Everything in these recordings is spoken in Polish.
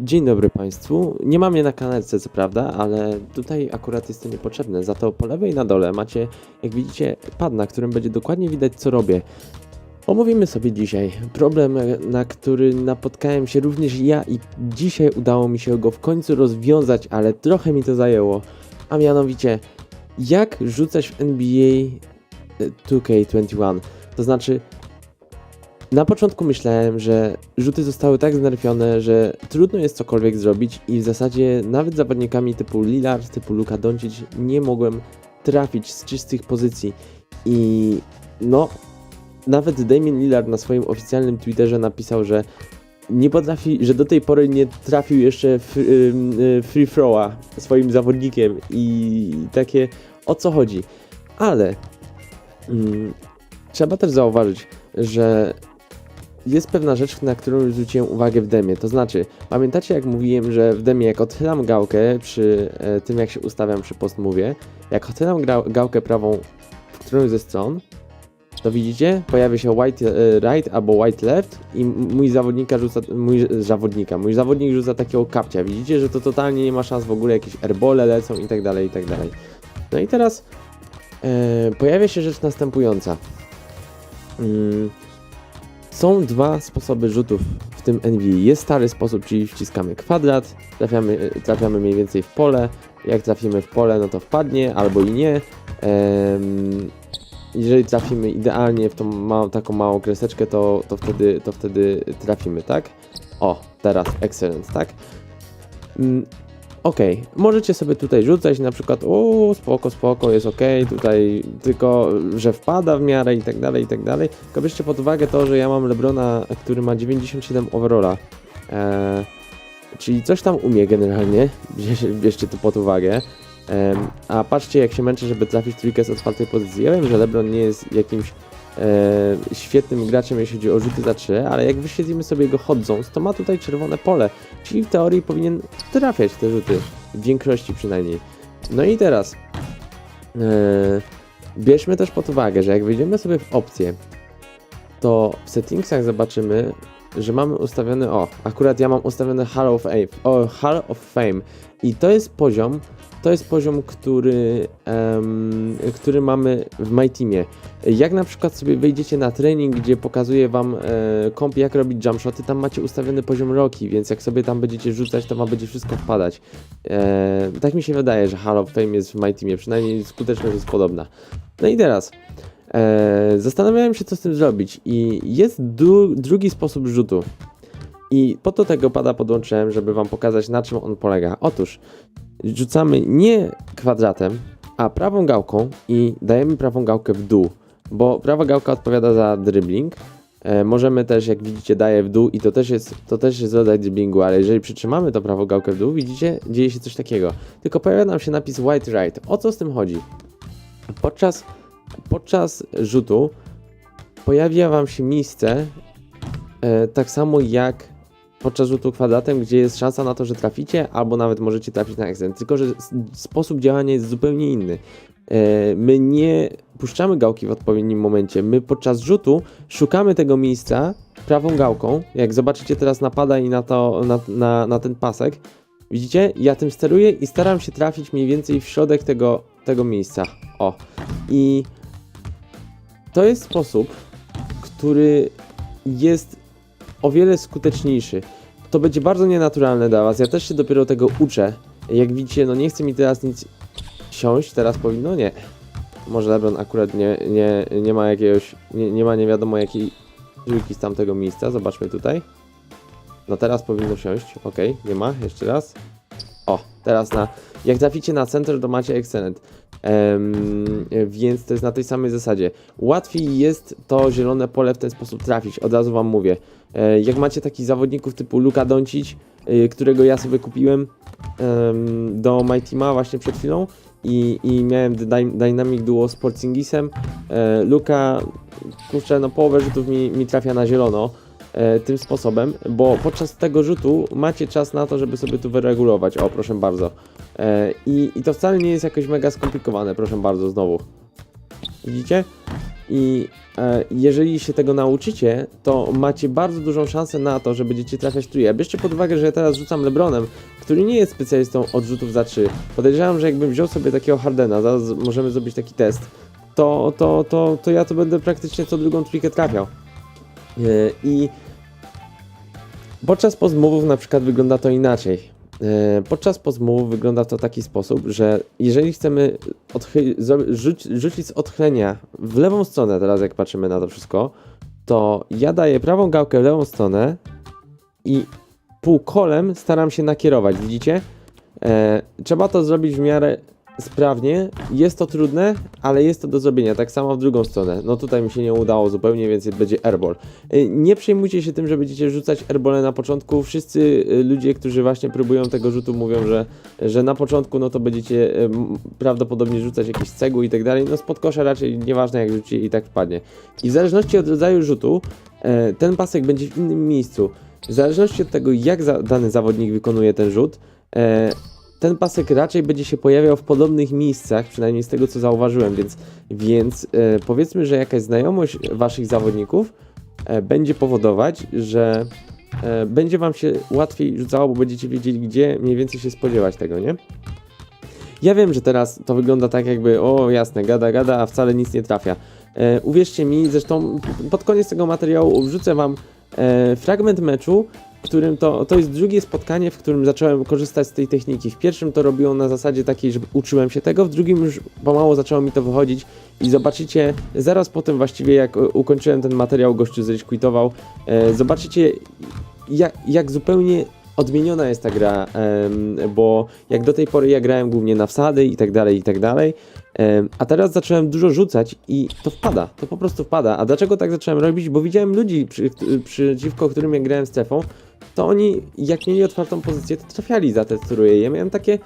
Dzień dobry Państwu. Nie mam je na kanalce, co prawda, ale tutaj akurat jest to niepotrzebne. Za to po lewej na dole macie, jak widzicie, pad, na którym będzie dokładnie widać, co robię. Omówimy sobie dzisiaj problem, e, na który napotkałem się również ja i dzisiaj udało mi się go w końcu rozwiązać, ale trochę mi to zajęło. A mianowicie, jak rzucać w NBA 2K21. To znaczy, na początku myślałem, że rzuty zostały tak znerfione, że trudno jest cokolwiek zrobić i w zasadzie nawet zawodnikami typu Lillard, typu Luka Doncic nie mogłem trafić z czystych pozycji. I no, nawet Damien Lillard na swoim oficjalnym Twitterze napisał, że nie potrafi, że do tej pory nie trafił jeszcze y, free throwa swoim zawodnikiem i takie o co chodzi. Ale mm, trzeba też zauważyć, że jest pewna rzecz, na którą zwróciłem uwagę w demie. To znaczy, pamiętacie jak mówiłem, że w demie jak odchylam gałkę przy e, tym jak się ustawiam przy postmowie, jak odchylam gałkę prawą w którąś ze stron, to widzicie, pojawia się white e, right albo white left i mój zawodnika rzuca, mój zawodnika, mój zawodnik rzuca takiego kapcia. Widzicie, że to totalnie nie ma szans w ogóle, jakieś airbole lecą i tak dalej, i tak dalej. No i teraz e, pojawia się rzecz następująca. Mm, są dwa sposoby rzutów w tym NBA. Jest stary sposób, czyli wciskamy kwadrat, trafiamy, trafiamy mniej więcej w pole. Jak trafimy w pole, no to wpadnie, albo i nie. Jeżeli trafimy idealnie w tą taką małą kreseczkę, to, to, wtedy, to wtedy trafimy, tak? O, teraz excellent, tak? Mm, Okej, możecie sobie tutaj rzucać na przykład, o spoko, spoko, jest ok, tutaj tylko, że wpada w miarę i tak dalej, i tak dalej. Tylko bierzcie pod uwagę to, że ja mam Lebrona, który ma 97 overalla, eee, czyli coś tam umie generalnie, bierzcie, to pod uwagę. Em, a patrzcie jak się męczę, żeby trafić trójkę z otwartej pozycji. Ja wiem, że LeBron nie jest jakimś e, świetnym graczem, jeśli chodzi o rzuty za 3, ale jak wyświetlimy sobie jego chodząc, to ma tutaj czerwone pole, czyli w teorii powinien trafiać te rzuty, w większości przynajmniej. No i teraz e, bierzmy też pod uwagę, że jak wejdziemy sobie w opcję, to w settingsach zobaczymy, że mamy ustawiony, o, akurat ja mam ustawiony Hall of Fame, o, Hall of Fame i to jest poziom, to jest poziom, który, em, który mamy w My Teamie. Jak na przykład sobie wejdziecie na trening, gdzie pokazuje wam e, komp jak robić jumpshoty, tam macie ustawiony poziom Roki, więc jak sobie tam będziecie rzucać, to ma będzie wszystko wpadać. E, tak mi się wydaje, że Hall of Fame jest w My Teamie, przynajmniej skuteczność jest podobna. No i teraz, e, zastanawiałem się co z tym zrobić i jest drugi sposób rzutu. I po to tego pada podłączyłem, żeby wam pokazać na czym on polega. Otóż rzucamy nie kwadratem, a prawą gałką i dajemy prawą gałkę w dół, bo prawa gałka odpowiada za dribbling. E, możemy też, jak widzicie, daje w dół i to też, jest, to też jest rodzaj dribblingu, ale jeżeli przytrzymamy tą prawą gałkę w dół, widzicie, dzieje się coś takiego. Tylko pojawia nam się napis white right. O co z tym chodzi? Podczas, podczas rzutu pojawia wam się miejsce e, tak samo jak podczas rzutu kwadratem, gdzie jest szansa na to, że traficie, albo nawet możecie trafić na excellent. Tylko, że sposób działania jest zupełnie inny. E, My nie puszczamy gałki w odpowiednim momencie. My podczas rzutu szukamy tego miejsca prawą gałką. Jak zobaczycie teraz napada i na, to, na, na, na ten pasek, widzicie? Ja tym steruję i staram się trafić mniej więcej w środek tego, tego miejsca. O. I to jest sposób, który jest o wiele skuteczniejszy. To będzie bardzo nienaturalne dla Was. Ja też się dopiero tego uczę. Jak widzicie, no nie chce mi teraz nic siąść, teraz powinno nie. Może LeBron akurat nie, nie, nie ma jakiegoś, nie, nie ma nie wiadomo jakiej trójki z tamtego miejsca. Zobaczmy tutaj. No teraz powinno siąść, ok, nie ma, jeszcze raz. O, teraz na, jak traficie na center, to macie excellent. Em, więc to jest na tej samej zasadzie. Łatwiej jest to zielone pole w ten sposób trafić, od razu wam mówię. E, jak macie takich zawodników typu Luka Doncic, y, którego ja sobie kupiłem em, do My Teama właśnie przed chwilą i, i miałem dy- Dynamic Duo z Porcingisem, e, Luka, kurczę, no połowę rzutów mi, mi trafia na zielono e, tym sposobem, bo podczas tego rzutu macie czas na to, żeby sobie tu wyregulować. O, proszę bardzo. E, i, I to wcale nie jest jakoś mega skomplikowane, proszę bardzo, znowu. Widzicie? I e, jeżeli się tego nauczycie, to macie bardzo dużą szansę na to, że będziecie trafiać trójkę. Bierzcie pod uwagę, że ja teraz rzucam Lebronem, który nie jest specjalistą od rzutów za 3. Podejrzewam, że jakbym wziął sobie takiego Hardena, zaraz możemy zrobić taki test, to, to, to, to ja to będę praktycznie co drugą trójkę trafiał. E, I podczas pozmówów na przykład wygląda to inaczej. E, Podczas pozmówów wygląda to w taki sposób, że jeżeli chcemy rzucić z odchylenia w lewą stronę, teraz jak patrzymy na to wszystko, to ja daję prawą gałkę w lewą stronę i półkolem staram się nakierować, widzicie? E, trzeba to zrobić w miarę sprawnie. Jest to trudne, ale jest to do zrobienia. Tak samo w drugą stronę. No tutaj mi się nie udało zupełnie, więc będzie airball. Y, Nie przejmujcie się tym, że będziecie rzucać airbole na początku. Wszyscy y, ludzie, którzy właśnie próbują tego rzutu, mówią, że, że na początku no to będziecie y, prawdopodobnie rzucać jakieś cegły i tak dalej. No spod kosza raczej nieważne jak rzucicie i tak wpadnie. I w zależności od rodzaju rzutu, ten pasek będzie w innym miejscu. W zależności od tego, jak dany zawodnik wykonuje ten rzut, ten pasek raczej będzie się pojawiał w podobnych miejscach, przynajmniej z tego co zauważyłem, więc, więc e, powiedzmy, że jakaś znajomość waszych zawodników e, będzie powodować, że e, będzie wam się łatwiej rzucało, bo będziecie wiedzieli, gdzie mniej więcej się spodziewać tego, nie? Ja wiem, że teraz to wygląda tak jakby, o jasne, gada, gada, a wcale nic nie trafia. E, uwierzcie mi, zresztą pod koniec tego materiału wrzucę wam e, fragment meczu, w którym to, to jest drugie spotkanie, w którym zacząłem korzystać z tej techniki. W pierwszym to robiłem na zasadzie takiej, że uczyłem się tego, w drugim już pomału zaczęło mi to wychodzić i zobaczycie, zaraz po tym właściwie jak ukończyłem ten materiał, gościu zresztą quitował, e, zobaczycie jak, jak zupełnie odmieniona jest ta gra, bo jak do tej pory ja grałem głównie na wsady i tak dalej, i tak dalej, a teraz zacząłem dużo rzucać i to wpada, to po prostu wpada. A dlaczego tak zacząłem robić? Bo widziałem ludzi, przy, przeciwko którym ja grałem strefą, to oni jak mieli otwartą pozycję, to trafiali za te tróje. Ja miałem takie,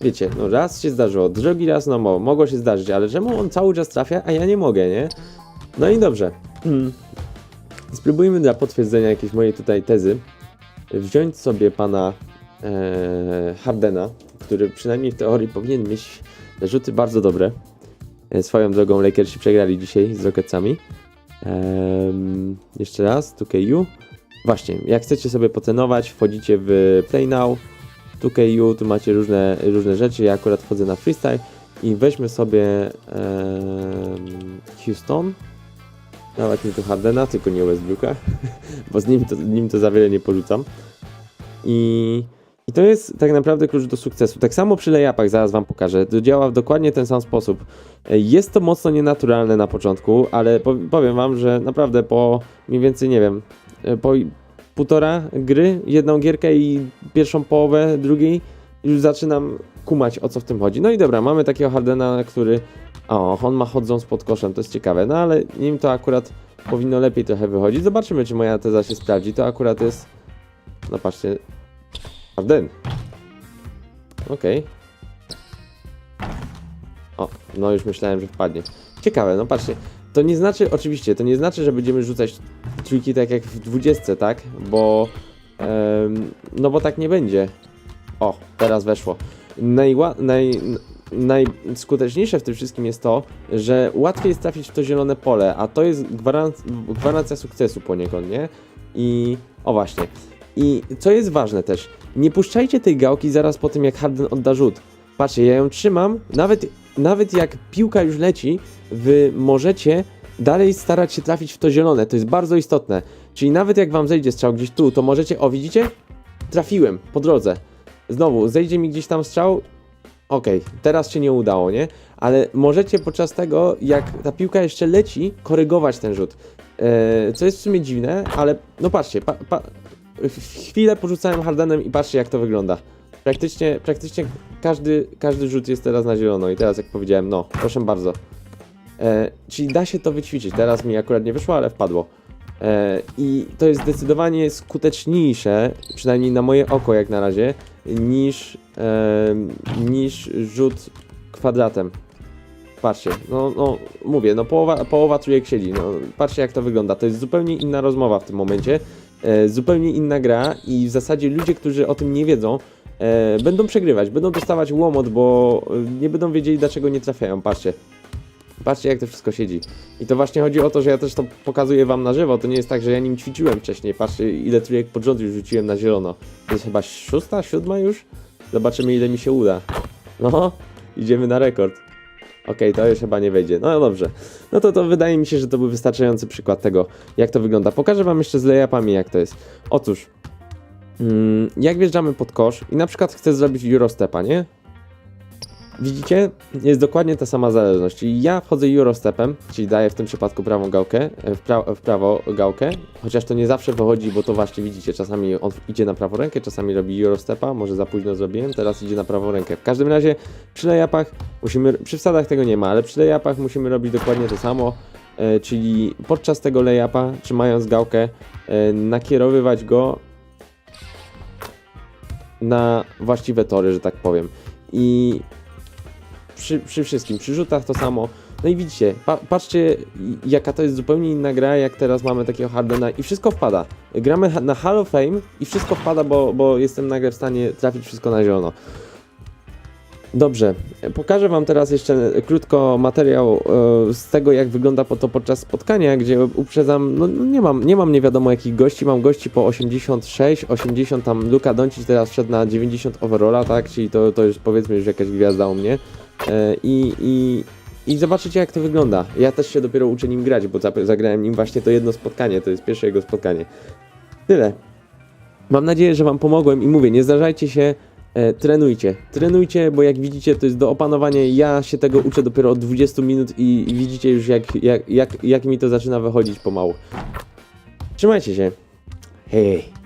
wiecie, no raz się zdarzyło, drugi raz no mo, mogło się zdarzyć, ale czemu on cały czas trafia, a ja nie mogę, nie? No i dobrze. Spróbujmy dla potwierdzenia jakiejś mojej tutaj tezy wziąć sobie pana e, Hardena, który przynajmniej w teorii powinien mieć rzuty bardzo dobre. E, swoją drogą Lakersi przegrali dzisiaj z Rocketsami. Em, jeszcze raz, 2KU. Właśnie, jak chcecie sobie potrenować, wchodzicie w Play Now, 2KU, tu macie różne, różne rzeczy, ja akurat wchodzę na freestyle i weźmy sobie Houston, nawet nie tu Hardena, tylko nie Westbrooka, bo z nim to, nim to za wiele nie porzucam. I, I to jest tak naprawdę klucz do sukcesu. Tak samo przy layupach, zaraz wam pokażę. To działa w dokładnie ten sam sposób. E, Jest to mocno nienaturalne na początku, ale po, powiem wam, że naprawdę po mniej więcej, nie wiem, po i- półtora gry, jedną gierkę i pierwszą połowę drugiej, już zaczynam kumać o co w tym chodzi. No i dobra, mamy takiego Hardena, który o, on ma chodząc pod koszem, to jest ciekawe, no ale nim to akurat powinno lepiej trochę wychodzić. Zobaczymy, czy moja teza się sprawdzi. To akurat jest, no patrzcie, Harden. Okej. O, no już myślałem, że wpadnie. Ciekawe, no patrzcie. To nie znaczy, oczywiście, to nie znaczy, że będziemy rzucać trójki tak jak w 20, tak? Bo, em, no bo tak nie będzie. O, teraz weszło. Najła, naj, najskuteczniejsze w tym wszystkim jest to, że łatwiej jest trafić w to zielone pole, a to jest gwaranc gwarancja sukcesu poniekąd, nie? I o właśnie. I co jest ważne też, nie puszczajcie tej gałki zaraz po tym, jak Harden odda rzut. Patrzcie, ja ją trzymam, nawet, nawet jak piłka już leci, wy możecie dalej starać się trafić w to zielone. To jest bardzo istotne. Czyli nawet jak wam zejdzie strzał gdzieś tu, to możecie, o widzicie? Trafiłem po drodze. Znowu, zejdzie mi gdzieś tam strzał. Okej, teraz się nie udało, nie? Ale możecie podczas tego, jak ta piłka jeszcze leci, korygować ten rzut. Eee, co jest w sumie dziwne, ale no patrzcie, pa, pa, chwilę porzucałem Hardenem i patrzcie jak to wygląda. Praktycznie, praktycznie każdy, każdy rzut jest teraz na zielono i teraz jak powiedziałem, no, proszę bardzo. E, czyli da się to wyćwiczyć. Teraz mi akurat nie wyszło, ale wpadło. E, I to jest zdecydowanie skuteczniejsze, przynajmniej na moje oko jak na razie, niż, e, niż rzut kwadratem. Patrzcie, no, no mówię, no połowa, połowa trójek siedzi, no patrzcie jak to wygląda, to jest zupełnie inna rozmowa w tym momencie, e, zupełnie inna gra i w zasadzie ludzie, którzy o tym nie wiedzą, e, będą przegrywać, będą dostawać łomot, bo e, nie będą wiedzieli dlaczego nie trafiają, patrzcie. Patrzcie jak to wszystko siedzi. I to właśnie chodzi o to, że ja też to pokazuję wam na żywo. To nie jest tak, że ja nim ćwiczyłem wcześniej. Patrzcie ile trójek pod rząd już rzuciłem na zielono. To jest chyba szósta, siódma już? Zobaczymy ile mi się uda. No, idziemy na rekord. Okej, to już chyba nie wejdzie. No dobrze. No to, to wydaje mi się, że to był wystarczający przykład tego, jak to wygląda. Pokażę wam jeszcze z layupami, jak to jest. Otóż, jak wjeżdżamy pod kosz i na przykład chcę zrobić Eurostepa, nie? Widzicie? Jest dokładnie ta sama zależność. Ja wchodzę Eurostepem, czyli daję w tym przypadku prawą gałkę, e, w, pra w prawo gałkę, chociaż to nie zawsze wychodzi, bo to właśnie widzicie, czasami on idzie na prawą rękę, czasami robi Eurostepa, może za późno zrobiłem, teraz idzie na prawą rękę. W każdym razie przy layupach musimy, przy wsadach tego nie ma, ale przy layupach musimy robić dokładnie to samo, e, czyli podczas tego layupa, trzymając gałkę, e, nakierowywać go na właściwe tory, że tak powiem. I przy, przy wszystkim, przy rzutach to samo. No i widzicie, pa, patrzcie jaka to jest zupełnie inna gra, jak teraz mamy takiego Hardena i wszystko wpada. Gramy na Hall of Fame i wszystko wpada, bo, bo jestem nagle w stanie trafić wszystko na zielono. Dobrze, pokażę Wam teraz jeszcze krótko materiał e, z tego, jak wygląda to podczas spotkania, gdzie uprzedzam, no no nie mam, nie mam nie wiadomo jakich gości, mam gości po 86, 80, tam Luka Doncic teraz wszedł na 90 overalla, tak, czyli to, to już powiedzmy już jakaś gwiazda u mnie e, i, i, i zobaczycie jak to wygląda. Ja też się dopiero uczę nim grać, bo zagrałem nim właśnie to jedno spotkanie, to jest pierwsze jego spotkanie. Tyle. Mam nadzieję, że Wam pomogłem i mówię, nie zdarzajcie się, e, trenujcie. Trenujcie, bo jak widzicie, to jest do opanowania. Ja się tego uczę dopiero od 20 minut i, widzicie już, jak, jak, jak, jak mi to zaczyna wychodzić pomału. Trzymajcie się. Hej.